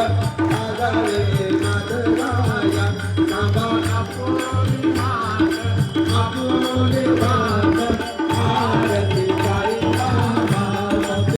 माधवाया आपण आपण